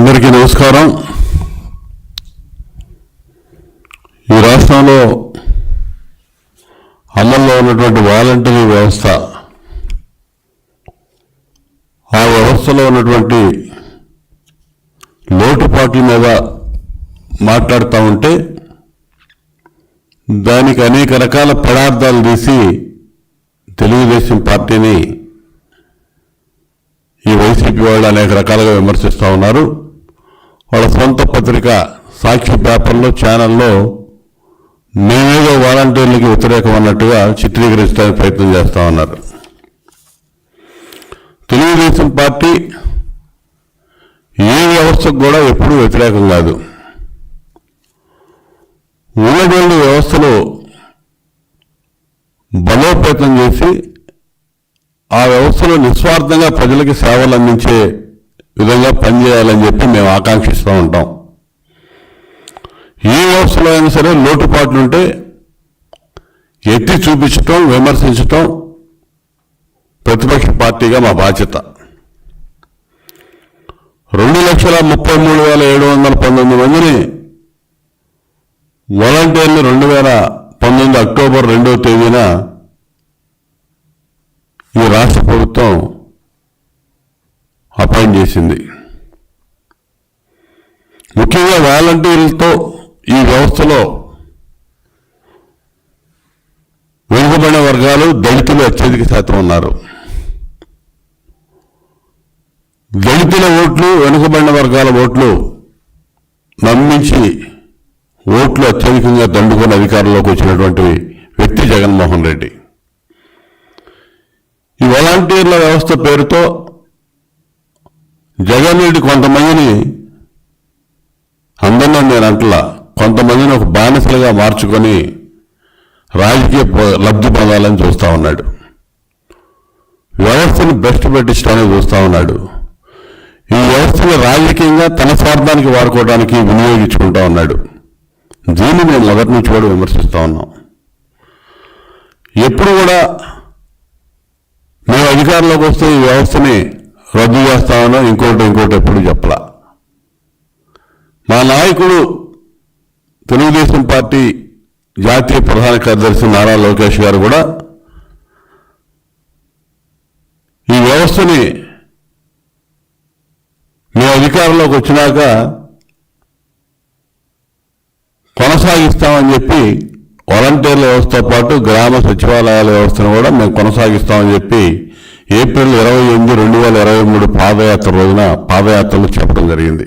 అందరికీ నమస్కారం. ఈ రాష్ట్రంలో అమల్లో ఉన్నటువంటి వాలంటరీ వ్యవస్థ ఆ వ్యవస్థలో ఉన్నటువంటి లోటుపాట్ల మీద మాట్లాడుతూ ఉంటే దానికి అనేక రకాల పదార్థాలు తీసి తెలుగుదేశం పార్టీని ఈ వైసీపీ వాళ్ళు అనేక రకాలుగా విమర్శిస్తూ ఉన్నారు. వాళ్ళ సొంత పత్రిక సాక్షి పేపర్లో ఛానల్లో మేమేదో వాలంటీర్లకి వ్యతిరేకం అన్నట్టుగా చిత్రీకరించడానికి ప్రయత్నం చేస్తూ ఉన్నారు. తెలుగుదేశం పార్టీ ఏ వ్యవస్థకు కూడా ఎప్పుడూ వ్యతిరేకం కాదు. ఉన్నటువంటి వ్యవస్థలో బలోపేతం చేసి ఆ వ్యవస్థలో నిస్వార్థంగా ప్రజలకి సేవలు అందించే విధంగా పనిచేయాలని చెప్పి మేము ఆకాంక్షిస్తూ ఉంటాం. ఏ వ్యవస్థలో అయినా సరే లోటుపాట్లుంటే ఎత్తి చూపించటం విమర్శించటం ప్రతిపక్ష పార్టీగా మా బాధ్యత. రెండు లక్షల ముప్పై మూడు వేల ఏడు వందల పంతొమ్మిది మందిని వాలంటీర్లు రెండు వేల పంతొమ్మిది అక్టోబర్ రెండవ తేదీన ఈ రాష్ట్ర ప్రభుత్వం అపాయింట్ చేసింది. ముఖ్యంగా వాలంటీర్లతో ఈ వ్యవస్థలో వెనుకబడిన వర్గాలు దళితులు అత్యధిక శాతం ఉన్నారు. దళితుల ఓట్లు వెనుకబడిన వర్గాల ఓట్లు నమ్మించి ఓట్లు అత్యధికంగా దండుకొని అధికారంలోకి వచ్చినటువంటి వ్యక్తి జగన్మోహన్ రెడ్డి. ఈ వాలంటీర్ల వ్యవస్థ పేరుతో జగన్ రెడ్డి కొంతమందిని అందరినీ నేను అంటలా కొంతమందిని ఒక బానిసలుగా మార్చుకొని రాజకీయ లబ్ధి పొందాలని చూస్తూ ఉన్నాడు. వ్యవస్థను బెస్ట్ పెట్టించడానికి చూస్తూ ఉన్నాడు. ఈ వ్యవస్థను రాజకీయంగా తన స్వార్థానికి వాడుకోవడానికి వినియోగించుకుంటూ ఉన్నాడు. దీన్ని మేము మొదటి నుంచి కూడా విమర్శిస్తూ ఉన్నాం. ఎప్పుడు కూడా మేము అధికారంలోకి వస్తే ఈ వ్యవస్థని రద్దు చేస్తామనో ఇంకోటి ఇంకోటి ఎప్పుడు చెప్పలా. మా నాయకుడు తెలుగుదేశం పార్టీ జాతీయ ప్రధాన కార్యదర్శి నారా లోకేష్ గారు కూడా ఈ వ్యవస్థని మేము అధికారంలోకి వచ్చినాక కొనసాగిస్తామని చెప్పి వాలంటీర్ల వ్యవస్థతో పాటు గ్రామ సచివాలయాల వ్యవస్థను కూడా మేము కొనసాగిస్తామని చెప్పి ఏప్రిల్ ఇరవై ఎనిమిది రెండు వేల ఇరవై మూడు పాదయాత్ర రోజున పాదయాత్రలు చెప్పడం జరిగింది.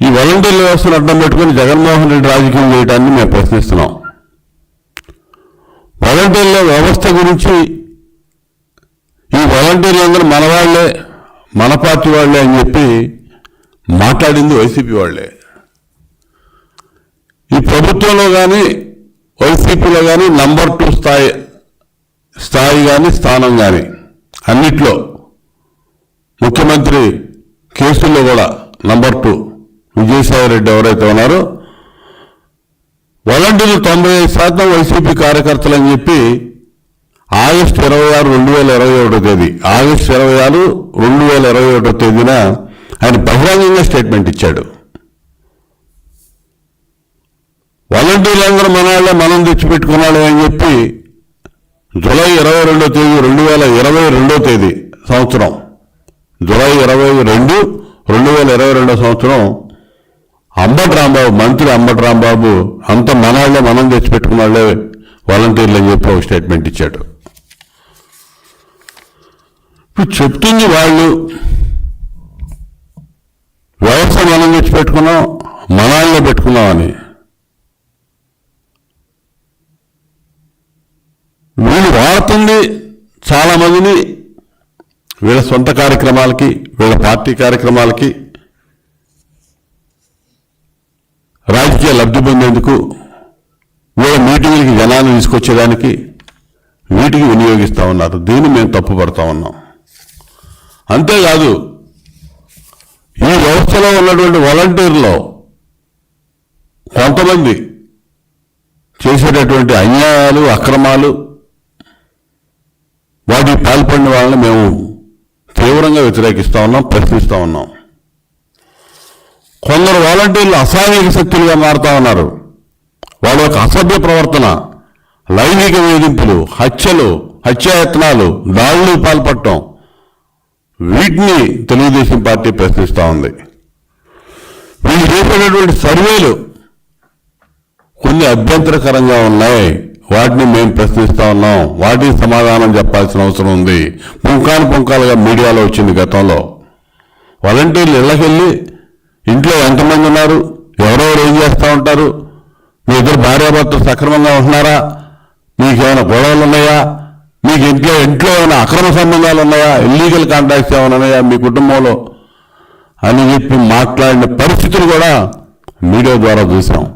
ఈ వాలంటీర్ల వ్యవస్థను అడ్డం పెట్టుకుని జగన్మోహన్ రెడ్డి రాజకీయం చేయడాన్ని మేము ప్రశ్నిస్తున్నాం. వాలంటీర్ల వ్యవస్థ గురించి ఈ వాలంటీర్లందరూ మన వాళ్ళే మన పార్టీ వాళ్ళే అని చెప్పి మాట్లాడింది వైసీపీ వాళ్ళే. ఈ ప్రభుత్వంలో కానీ వైసీపీలో కానీ నంబర్ టూ స్థాయి స్థాయి కానీ స్థానం కానీ అన్నిట్లో ముఖ్యమంత్రి కేసుల్లో కూడా నంబర్ టూ విజయసాయి రెడ్డి ఎవరైతే ఉన్నారో వాలంటీర్లు తొంభై ఐదు శాతం వైసీపీ కార్యకర్తలు అని చెప్పి ఆగస్టు ఇరవై ఆరు రెండు వేల ఇరవై ఒకటో తేదీ ఆగస్టు ఇరవై ఆరు రెండు వేల ఇరవై ఒకటో తేదీన ఆయన బహిరంగంగా స్టేట్మెంట్ ఇచ్చాడు. వాలంటీర్లందరూ మన వాళ్ళే మనం తెచ్చిపెట్టుకున్నాడు అని చెప్పి జూలై ఇరవై రెండో తేదీ రెండు వేల ఇరవై రెండో తేదీ సంవత్సరం. జూలై ఇరవై రెండు రెండు వేల ఇరవై రెండో సంవత్సరం అంబటి రాంబాబు మంత్రి అంబటి రాంబాబు అంత మనవాళ్ళే మనం తెచ్చిపెట్టుకున్న వాళ్ళే వాలంటీర్లు అని చెప్పి ఒక స్టేట్మెంట్ ఇచ్చాడు. ఇప్పుడు చెప్తుంది వాళ్ళు వ్యవస్థ మనం తెచ్చిపెట్టుకున్నాం మనవాళ్ళే పెట్టుకున్నామని వీళ్ళు వాడుతుంది చాలామందిని వీళ్ళ సొంత కార్యక్రమాలకి వీళ్ళ పార్టీ కార్యక్రమాలకి రాజకీయ లబ్ధి పొందేందుకు వీళ్ళ మీటింగులకి జనాన్ని తీసుకొచ్చేదానికి వీటికి వినియోగిస్తా ఉన్నారు. దీన్ని మేము తప్పుపడతా ఉన్నాం. అంతేకాదు ఈ వ్యవస్థలో ఉన్నటువంటి వాలంటీర్లో కొంతమంది చేసేటటువంటి అన్యాయాలు అక్రమాలు వాటికి పాల్పడిన వాళ్ళని మేము తీవ్రంగా వ్యతిరేకిస్తూ ఉన్నాం ప్రశ్నిస్తూ ఉన్నాం. కొందరు వాలంటీర్లు అసాంఘిక శక్తులుగా మారుతా ఉన్నారు. వాళ్ళ యొక్క అసభ్య ప్రవర్తన లైంగిక వేధింపులు హత్యలు హత్యాయత్నాలు దాడులు పాల్పడటం వీటిని తెలుగుదేశం పార్టీ ప్రశ్నిస్తూ ఉంది. వీళ్ళు చేసినటువంటి సర్వేలు కొన్ని అభ్యంతరకరంగా ఉన్నాయి. వాటిని మేము ప్రశ్నిస్తా ఉన్నాం. వాటికి సమాధానం చెప్పాల్సిన అవసరం ఉంది. పుంకాను పుంకాలుగా మీడియాలో వచ్చింది గతంలో. వాలంటీర్లు ఇళ్ళకెళ్ళి ఇంట్లో ఎంతమంది ఉన్నారు? ఎవరెవరు ఏం చేస్తూ ఉంటారు? మీ ఇద్దరు భార్యాభర్తలు సక్రమంగా ఉంటున్నారా? మీకేమైనా గొడవలు ఉన్నాయా? మీకు ఇంట్లో ఇంట్లో ఏమైనా అక్రమ సంబంధాలు ఉన్నాయా? ఇల్లీగల్ కాంటాక్ట్స్ ఏమైనా ఉన్నాయా మీ కుటుంబంలో? అని చెప్పి మాట్లాడిన పరిస్థితులు కూడా మీడియా ద్వారా చూసాం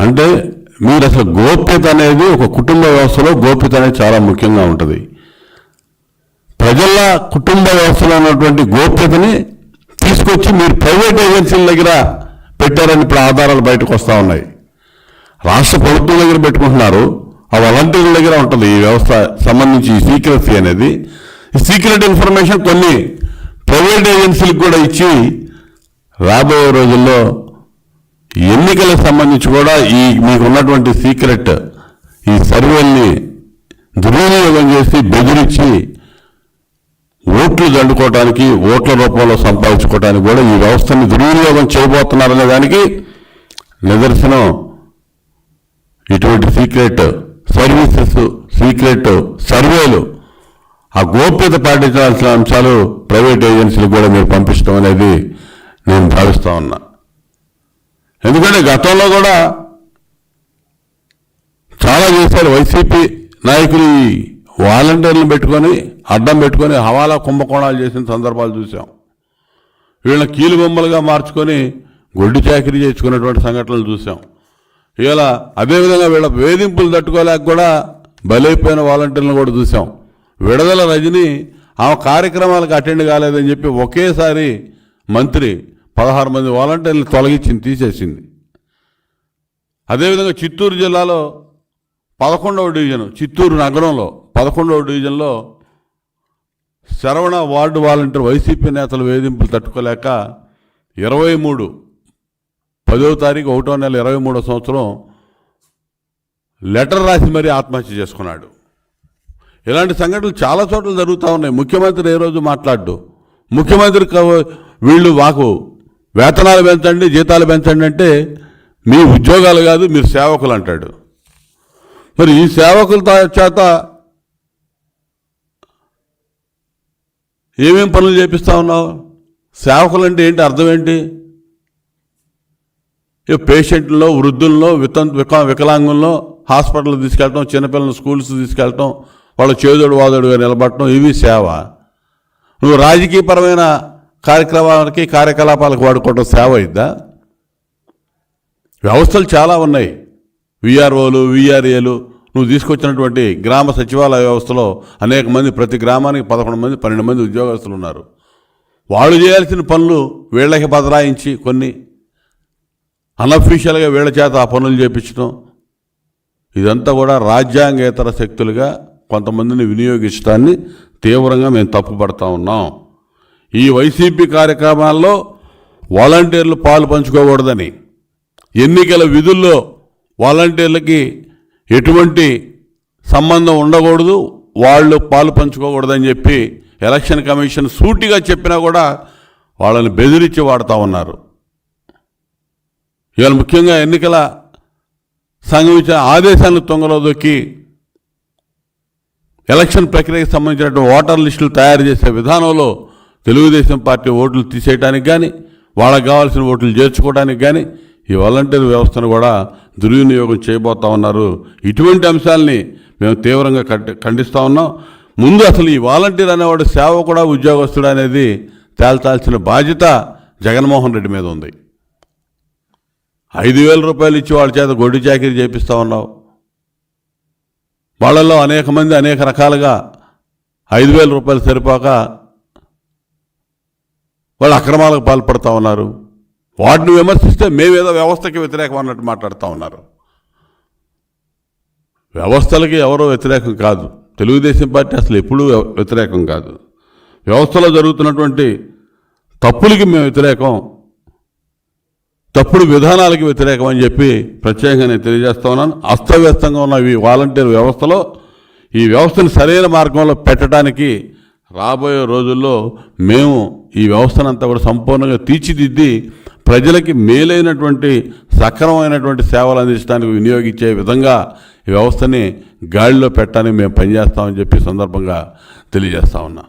అంటే మీరు అసలు గోప్యత అనేది ఒక కుటుంబ వ్యవస్థలో గోప్యత అనేది చాలా ముఖ్యంగా ఉంటుంది. ప్రజల కుటుంబ వ్యవస్థలో ఉన్నటువంటి గోప్యతని తీసుకొచ్చి మీరు ప్రైవేట్ ఏజెన్సీల దగ్గర పెట్టారని ఇప్పుడు ఆధారాలు బయటకు వస్తూ ఉన్నాయి. రాష్ట్ర ప్రభుత్వం దగ్గర పెట్టుకుంటున్నారు. ఆ వాలంటీర్ల దగ్గర ఉంటుంది ఈ వ్యవస్థ సంబంధించి ఈ సీక్రెసీ అనేది. ఈ సీక్రెట్ ఇన్ఫర్మేషన్ కొన్ని ప్రైవేట్ ఏజెన్సీలకు కూడా ఇచ్చి రాబోయే రోజుల్లో ఎన్నికలకు సంబంధించి కూడా ఈ మీకు ఉన్నటువంటి సీక్రెట్ ఈ సర్వేల్ని దుర్వినియోగం చేసి బెదిరించి ఓట్లు దండుకోవడానికి ఓట్ల రూపంలో సంపాదించుకోవడానికి కూడా ఈ వ్యవస్థని దుర్వినియోగం చేయబోతున్నారనే దానికి నిదర్శనం. ఇటువంటి సీక్రెట్ సర్వీసెస్ సీక్రెట్ సర్వేలు ఆ గోప్యత పాటించాల్సిన అంశాలు ప్రైవేట్ ఏజెన్సీలకు కూడా మీరు పంపించడం అనేది నేను భావిస్తూ ఉన్నా. ఎందుకంటే గతంలో కూడా చాలా చేశారు వైసీపీ నాయకులు ఈ వాలంటీర్లను పెట్టుకొని అడ్డం పెట్టుకొని హవాలా కుంభకోణాలు చేసిన సందర్భాలు చూసాం వీళ్ళని కీలు బొమ్మలుగా మార్చుకొని గొడ్డు చాకరీ చేసుకున్నటువంటి సంఘటనలు చూసాం ఇలా అదేవిధంగా వీళ్ళ వేధింపులు తట్టుకోలేక కూడా బలైపోయిన వాలంటీర్లను కూడా చూసాం విడుదల రజని ఆమె కార్యక్రమాలకు అటెండ్ కాలేదని చెప్పి ఒకేసారి మంత్రి పదహారు మంది వాలంటీర్లు తొలగించింది తీసేసింది. అదేవిధంగా చిత్తూరు జిల్లాలో పదకొండవ డివిజన్ చిత్తూరు నగరంలో పదకొండవ డివిజన్లో శరవణ వార్డు వాలంటీర్ వైసీపీ నేతలు వేధింపులు తట్టుకోలేక ఇరవై మూడు పదో తారీఖు ఒకటో నెల ఇరవై మూడో సంవత్సరం లెటర్ రాసి మరీ ఆత్మహత్య చేసుకున్నాడు. ఇలాంటి సంఘటనలు చాలా చోట్ల జరుగుతూ ఉన్నాయి. ముఖ్యమంత్రి ఏ రోజు మాట్లాడు ముఖ్యమంత్రి వీళ్ళు మాకు వేతనాలు పెంచండి జీతాలు పెంచండి అంటే మీ ఉద్యోగాలు కాదు మీరు సేవకులు అంటాడు. మరి ఈ సేవకుల చేత ఏమేం పనులు చేపిస్తా ఉన్నావు? సేవకులు అంటే ఏంటి అర్థం ఏంటి? పేషెంట్లో వృద్ధుల్లో వితం విక వికలాంగుల్లో హాస్పిటల్ తీసుకెళ్ళటం చిన్నపిల్లలు స్కూల్స్ తీసుకెళ్ళటం వాళ్ళ చేదోడు వాదోడుగా నిలబడటం ఇవి సేవ. నువ్వు రాజకీయపరమైన కార్యక్రమాలకి కార్యకలాపాలకు వాడుకోవటం సేవ అయిందా వ్యవస్థలు చాలా ఉన్నాయి. విఆర్ఓలు విఆర్ఏలు నువ్వు తీసుకొచ్చినటువంటి గ్రామ సచివాలయ వ్యవస్థలో అనేక మంది ప్రతి గ్రామానికి పదకొండు మంది పన్నెండు మంది ఉద్యోగస్తులు ఉన్నారు. వాళ్ళు చేయాల్సిన పనులు వీళ్ళకి బదలాయించి కొన్ని అనఫీషియల్గా వీళ్ళ చేత ఆ పనులు చేపించడం ఇదంతా కూడా రాజ్యాంగేతర శక్తులుగా కొంతమందిని వినియోగించడాన్ని తీవ్రంగా మేము తప్పుపడతా ఉన్నాం. ఈ వైసీపీ కార్యక్రమాల్లో వాలంటీర్లు పాలు పంచుకోకూడదని ఎన్నికల విధుల్లో వాలంటీర్లకి ఎటువంటి సంబంధం ఉండకూడదు వాళ్ళు పాలు పంచుకోకూడదని చెప్పి ఎలక్షన్ కమిషన్ సూటిగా చెప్పినా కూడా వాళ్ళని బెదిరించి వాడుతూ ఉన్నారు. ఇవాళ ముఖ్యంగా ఎన్నికల సంఘం ఇచ్చిన ఆదేశాలను తొంగలో దొక్కి ఎలక్షన్ ప్రక్రియకు సంబంధించినటువంటి ఓటర్ లిస్టులు తయారు చేసే విధానంలో తెలుగుదేశం పార్టీ ఓట్లు తీసేయడానికి కానీ వాళ్ళకి కావాల్సిన ఓట్లు చేర్చుకోవడానికి కానీ ఈ వాలంటీర్ వ్యవస్థను కూడా దుర్వినియోగం చేయబోతా ఉన్నారు. ఇటువంటి అంశాలని మేము తీవ్రంగా ఖండిస్తూ ఉన్నాం. ముందు అసలు ఈ వాలంటీర్ అనేవాడు సేవ కూడా ఉద్యోగస్తుడు అనేది తేల్చాల్సిన బాధ్యత జగన్మోహన్ రెడ్డి మీద ఉంది. ఐదు వేల రూపాయలు ఇచ్చి వాళ్ళ చేత గొడ్డు చాకరీ చేపిస్తూ ఉన్నావు. వాళ్ళల్లో అనేక మంది అనేక రకాలుగా ఐదు వేల రూపాయలు సరిపోక వాళ్ళు అక్రమాలకు పాల్పడుతూ ఉన్నారు. వాటిని విమర్శిస్తే మేమేదో వ్యవస్థకి వ్యతిరేకం అన్నట్టు మాట్లాడుతూ ఉన్నారు. వ్యవస్థలకి ఎవరో వ్యతిరేకం కాదు. తెలుగుదేశం పార్టీ అసలు ఎప్పుడూ వ్యతిరేకం కాదు. వ్యవస్థలో జరుగుతున్నటువంటి తప్పులకి మేము వ్యతిరేకం తప్పుడు విధానాలకి వ్యతిరేకం అని చెప్పి ప్రత్యేకంగా నేను తెలియజేస్తా ఉన్నాను. అస్తవ్యస్తంగా ఉన్న ఈ వాలంటీర్ వ్యవస్థలో ఈ వ్యవస్థను సరైన మార్గంలో పెట్టడానికి రాబోయే రోజుల్లో మేము ఈ వ్యవస్థనంతా కూడా సంపూర్ణంగా తీర్చిదిద్ది ప్రజలకి మేలైనటువంటి సక్రమమైనటువంటి సేవలు అందించడానికి వినియోగించే విధంగా ఈ వ్యవస్థని గాడిలో పెట్టడానికి మేము పనిచేస్తామని చెప్పి సందర్భంగా తెలియజేస్తా ఉన్నా.